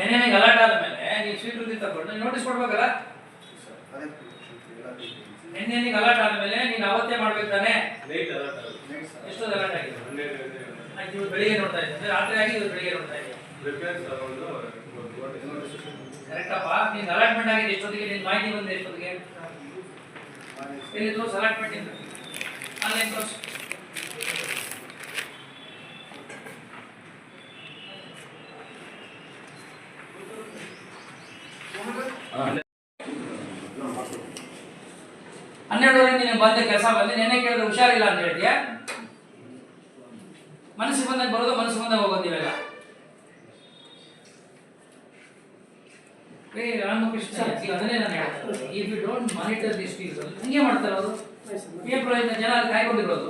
ನಿಂಗೆ ಆದ ಮೇಲೆ ನೀವು ಸ್ವೀಟ್ ವೃತ್ತಿ ತಗೊಂಡು ನೋಟಿಸ್ ಕೊಡ್ಬೇಕಲ್ಲ. ನಿನ್ನೆ ನಿಂಗೆ ಅಲರ್ಟ್ ಆದಮೇಲೆ ನೀನು ಅವತ್ತೇ ಮಾಡ್ಬೇಕು ತಾನೆ? ವೇಟ್ ಅಲರ್ಟ್ ಆಗಿದೆ. ಇವ್ರು ಬೆಳಿಗ್ಗೆ ನೋಡ್ತಾ ಇದ್ದೆ. ಅಂದ್ರೆ ರಾತ್ರಿ ಆಗಿ ಇವ್ರು ಬೆಳಿಗ್ಗೆ ನೋಡ್ತಾ ಇದ್ದೆ. ರಿಪೇರ್ಸ್ ತಗೊಂಡು ಕರೆಕ್ಟಪ್ಪ ನೀನು ಅಲಾಟ್ಮೆಂಟ್ ಆಗಿದೆ ಎಷ್ಟೊತ್ತಿಗೆ ನಿನ್ನ ಮಾಹಿತಿ ಬಂದಿದೆ ಎಷ್ಟೊತ್ತಿಗೆ? ಎಲ್ಲಿ ತೋರಿಸ್ ಅಲಾಟ್ಮೆಂಟ್ ಇಂದ ಆನ್ಲೈನ್ ತೋರಿಸ್. ಹನ್ನೆರಡುವರೆ ನೀನು ಬಂದೆ ಕೆಲಸ ಬಂದೆ. ನೆನ್ನೆ ಕೇಳಿದ್ರೆ ಹುಷಾರಿಲ್ಲ ಅಂತ ಹೇಳ್ತೀಯ? ಮನಸ್ಸಿಗೆ ಬಂದಾಗ ಬರೋದು ಮನಸ್ಸಿಗೆ ಬಂದಾಗ ಹೋಗೋದು ಇವೆಲ್ಲ ರಾಮಕೃಷ್ಣ ಅದನ್ನೇ ನಾನು ಹೇಳ್ತಾರೆ if you don't monitor this people ಹಿಂಗೆ ಮಾಡ್ತಾರೆ ಅವರು. ಪೇಪರ್ ಜನ ಕಾಯ್ಕೊಂಡಿರೋದು.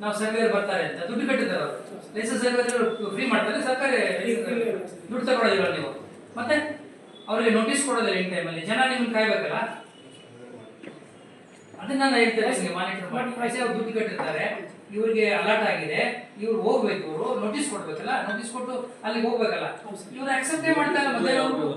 ನಾವು ಸರ್ವೇರ್ ಬರ್ತಾರೆ ಅಂತ. ದುಡ್ಡು ಕಟ್ಟಿದ್ದಾರೆ ಅವರು. ಲೈಸೆನ್ಸ್ ಸರ್ವೇರ್ ಫ್ರೀ ಮಾಡ್ತಾರೆ. ಸರ್ಕಾರ ದುಡ್ಡು ತಗೊಳ್ಳೋದಿಲ್ಲ ನೀವು. ಮತ್ತೆ? ಅವರಿಗೆ ನೋಟಿಸ್ ಕೊಡೋದಿಲ್ಲ ಇನ್ ಟೈಮಲ್ಲಿ ಜನ ನಿಮ್ಗೆ ಕಾಯ್ಬೇಕಲ್ಲ? ಅದನ್ನ ನಾನು ಹೇಳ್ತೇನೆ ನಿಮಗೆ ಮಾನಿಟರ್ ಮಾಡಿ. ಪೈಸೆ ಅವ್ರು ದುಡ್ಡು ಕಟ್ಟಿರ್ತಾರೆ. ಇವ್ರಿಗೆ ಅಲರ್ಟ್ ಆಗಿದೆ. ಇವ್ರು ಹೋಗ್ಬೇಕು ಇವರು ನೋಟಿಸ್ ಕೊಡ್ಬೇಕಲ್ಲ? ನೋಟಿಸ್ ಕೊಟ್ಟು ಅಲ್ಲಿಗೆ ಹೋಗ್ಬೇಕಲ್ಲ? ಇವ್ರು ಅಕ್ಸೆಪ್ಟೇ ಮಾಡ್ತಾರೆ ಮೊದಲೇ ಅವರು